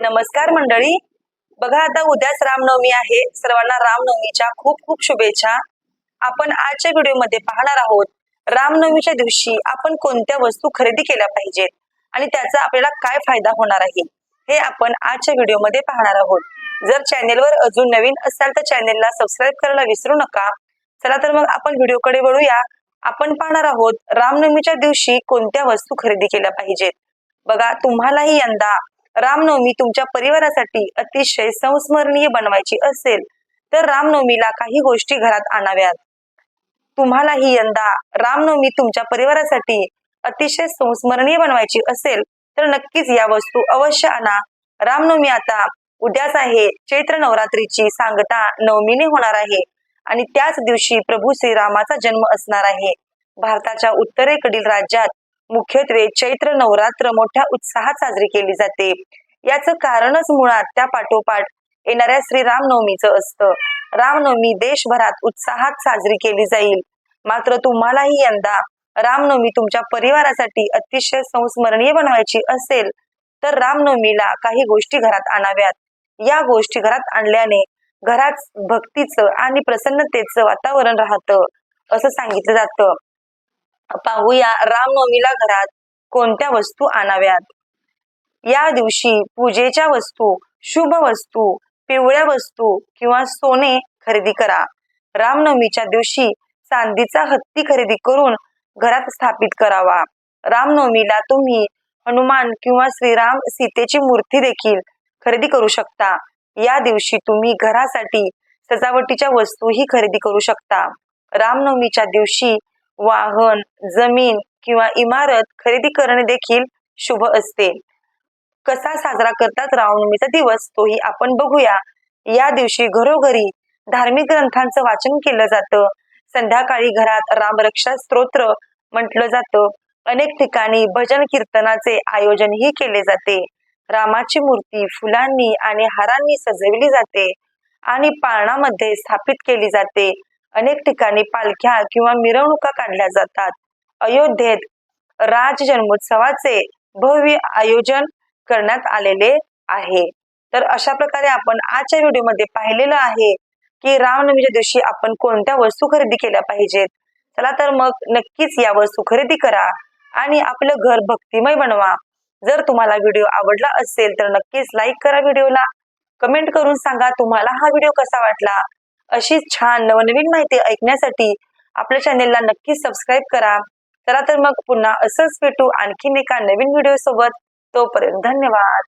नमस्कार मंडळी. बघा आता उद्याच रामनवमी आहे. सर्वांना रामनवमीच्या खूप खूप शुभेच्छा. आपण आजच्या व्हिडिओमध्ये पाहणार आहोत रामनवमीच्या दिवशी आपण कोणत्या वस्तू खरेदी केल्या पाहिजेत आणि त्याचा आपल्याला काय फायदा होणार आहे हे आपण आजच्या व्हिडिओमध्ये पाहणार आहोत. जर चॅनेलवर अजून नवीन असाल तर चॅनेलला सबस्क्राईब करायला विसरू नका. चला तर मग आपण व्हिडिओकडे वळूया. आपण पाहणार आहोत रामनवमीच्या दिवशी कोणत्या वस्तू खरेदी केल्या पाहिजेत. बघा तुम्हालाही यंदा रामनवमी तुमच्या परिवारासाठी अतिशय संस्मरणीय बनवायची असेल तर रामनवमीला काही गोष्टी घरात आणाव्यात. तुम्हालाही यंदा रामनवमी तुमच्या परिवारासाठी अतिशय संस्मरणीय बनवायची असेल तर नक्कीच या वस्तू अवश्य आणा. रामनवमी आता उद्याच आहे. चैत्र नवरात्रीची सांगता नवमीने होणार आहे आणि त्याच दिवशी प्रभू श्रीरामाचा जन्म असणार आहे. भारताच्या उत्तरेकडील राज्यात मुख्यत्वे चैत्र नवरात्र मोठ्या उत्साहात साजरी केली जाते. याचं कारणच मुळात त्या पाठोपाठ येणाऱ्या श्री रामनवमीचं असतं. रामनवमी देशभरात उत्साहात साजरी केली जाईल. मात्र तुम्हालाही यंदा रामनवमी तुमच्या परिवारासाठी अतिशय संस्मरणीय बनवायची असेल तर रामनवमीला काही गोष्टी घरात आणाव्यात. या गोष्टी घरात आणल्याने घरात भक्तीचं आणि प्रसन्नतेचं वातावरण राहतं असं सांगितलं जातं. पाहूया. रामनवमीला घरात कोणत्या वस्तू आणाव्यात? या दिवशी पूजेच्या वस्तू शुभ वस्तू पिवळ्या वस्तू किंवा सोने खरेदी करा. रामनवमीच्या दिवशी चांदीचा हत्ती खरेदी करून घरात स्थापित करावा. रामनवमीला तुम्ही हनुमान किंवा श्रीराम सीतेची मूर्ती देखील खरेदी करू शकता. या दिवशी तुम्ही घरासाठी सजावटीच्या वस्तूही खरेदी करू शकता. रामनवमीच्या दिवशी वाहन जमीन किंवा इमारत खरेदी करणे देखील शुभ असते. कसा साजरा करतात रामनवमीचा दिवस तोही आपण बघूया. या दिवशी घरोघरी धार्मिक ग्रंथांचं वाचन केलं जातं. संध्याकाळी घरात रामरक्षा स्तोत्र म्हटलं जातं. अनेक ठिकाणी भजन कीर्तनाचे आयोजनही केले जाते. रामाची मूर्ती फुलांनी आणि हारांनी सजवली जाते आणि पाळणामध्ये स्थापित केली जाते. अनेक ठिकाणी पालख्या किंवा मिरवणुका काढल्या जातात. अयोध्येत राज जन्मोत्सवाचे भव्य आयोजन करण्यात आलेले आहे. तर अशा प्रकारे आपण आजच्या व्हिडिओमध्ये पाहिलेलं आहे की रामनवमीच्या दिवशी आपण कोणत्या वस्तू खरेदी केल्या पाहिजेत? चला तर मग नक्कीच या वस्तू खरेदी करा आणि आपलं घर भक्तिमय बनवा. जर तुम्हाला व्हिडिओ आवडला असेल तर नक्कीच लाईक करा व्हिडिओला. कमेंट करून सांगा तुम्हाला हा व्हिडिओ कसा वाटला? अशीच छान नवनवीन माहिती ऐकण्यासाठी आपल्या चॅनेलला नक्की सबस्क्राईब करा. चला तर मग पुन्हा असंच भेटू आणखीन एका नवीन व्हिडिओ सोबत. तोपर्यंत धन्यवाद.